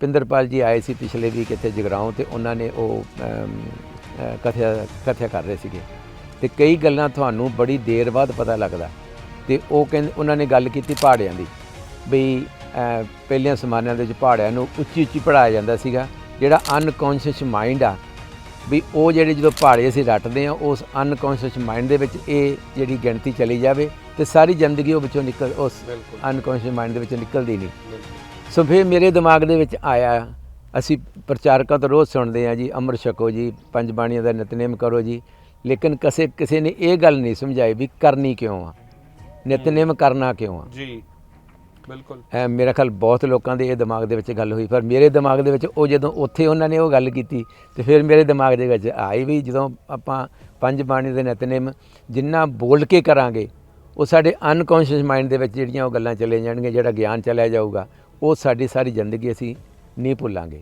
ਪਿੰਦਰਪਾਲ ਜੀ ਆਏ ਸੀ ਪਿਛਲੇ ਵੀਕ ਇੱਥੇ ਜਗਰਾਉਂ ਤੇ ਉਹਨਾਂ ਨੇ ਉਹ ਕਥਿਆ ਕਥਿਆ ਕਰ ਰਹੇ ਸੀਗੇ। ਤੇ ਕਈ ਗੱਲਾਂ ਤੁਹਾਨੂੰ ਬੜੀ ਦੇਰ ਬਾਅਦ ਪਤਾ ਲੱਗਦਾ। ਤੇ ਉਹ ਕਹਿੰਦੇ ਉਹਨਾਂ ਨੇ ਗੱਲ ਕੀਤੀ ਪਹਾੜਿਆਂ ਦੀ। ਬਈ ਪਹਿਲਿਆਂ ਜ਼ਮਾਨਿਆਂ ਦੇ ਵਿੱਚ ਪਹਾੜਿਆਂ ਨੂੰ ਉੱਚੀ ਉੱਚੀ ਪੜਾਇਆ ਜਾਂਦਾ ਸੀਗਾ ਜਿਹੜਾ ਅਨਕੌਂਸ਼ੀਅਸ ਮਾਈਂਡ ਆ। ਵੀ ਉਹ ਜਿਹੜੇ ਜਦੋਂ ਪਹਾੜੇ ਅਸੀਂ ਰੱਟਦੇ ਆ ਉਸ ਅਨਕੌਂਸ਼ੀਅਸ ਮਾਈਂਡ ਦੇ ਵਿੱਚ ਇਹ ਜਿਹੜੀ ਗਿਣਤੀ ਚਲੀ ਜਾਵੇ ਤੇ ਸਾਰੀ ਜ਼ਿੰਦਗੀ ਉਹ ਵਿੱਚੋਂ ਨਿਕਲ ਉਸ ਅਨਕੌਂਸ਼ੀਅਸ ਮਾਈਂਡ ਦੇ ਵਿੱਚੋਂ ਨਿਕਲਦੀ ਨਹੀਂ। ਸੋ ਫਿਰ ਮੇਰੇ ਦਿਮਾਗ ਦੇ ਵਿੱਚ ਆਇਆ ਅਸੀਂ ਪ੍ਰਚਾਰਕਾਂ ਤੋਂ ਰੋਜ਼ ਸੁਣਦੇ ਆ ਜੀ ਅੰਮ੍ਰਿਤ ਛਕੋ ਜੀ ਪੰਜ ਬਾਣੀਆਂ ਦਾ ਨਿਤਨੇਮ ਕਰੋ ਜੀ ਲੇਕਿਨ ਕਿਸੇ ਕਿਸੇ ਨੇ ਇਹ ਗੱਲ ਨਹੀਂ ਸਮਝਾਈ ਵੀ ਕਰਨੀ ਕਿਉਂ ਆ? ਨਿਤਨੇਮ ਕਰਨਾ ਕਿਉਂ ਆ? ਜੀ ਬਿਲਕੁਲ। ਐ ਮੇਰਾ ਖਿਆਲ ਬਹੁਤ ਲੋਕਾਂ ਦੇ ਇਹ ਦਿਮਾਗ ਦੇ ਵਿੱਚ ਗੱਲ ਹੋਈ ਪਰ ਮੇਰੇ ਦਿਮਾਗ ਦੇ ਵਿੱਚ ਉਹ ਜਦੋਂ ਉੱਥੇ ਉਹਨਾਂ ਨੇ ਉਹ ਗੱਲ ਕੀਤੀ ਤੇ ਫਿਰ ਮੇਰੇ ਦਿਮਾਗ ਦੇ ਵਿੱਚ ਆਈ ਵੀ ਜਦੋਂ ਆਪਾਂ ਪੰਜ ਬਾਣੀ ਦੇ ਨਿਤਨੇਮ ਜਿੰਨਾ ਬੋਲ ਕੇ ਕਰਾਂਗੇ ਉਹ ਸਾਡੇ ਅਨਕੌਂਸ਼ੀਅਸ ਮਾਈਂਡ ਦੇ ਵਿੱਚ ਜਿਹੜੀਆਂ ਉਹ ਗੱਲਾਂ ਚਲੇ ਜਾਣਗੀਆਂ ਜਿਹੜਾ ਗਿਆਨ ਚਲਿਆ ਜਾਊਗਾ ਉਹ ਸਾਡੀ ਸਾਰੀ ਜ਼ਿੰਦਗੀ ਅਸੀਂ ਨਹੀਂ ਭੁੱਲਾਂਗੇ।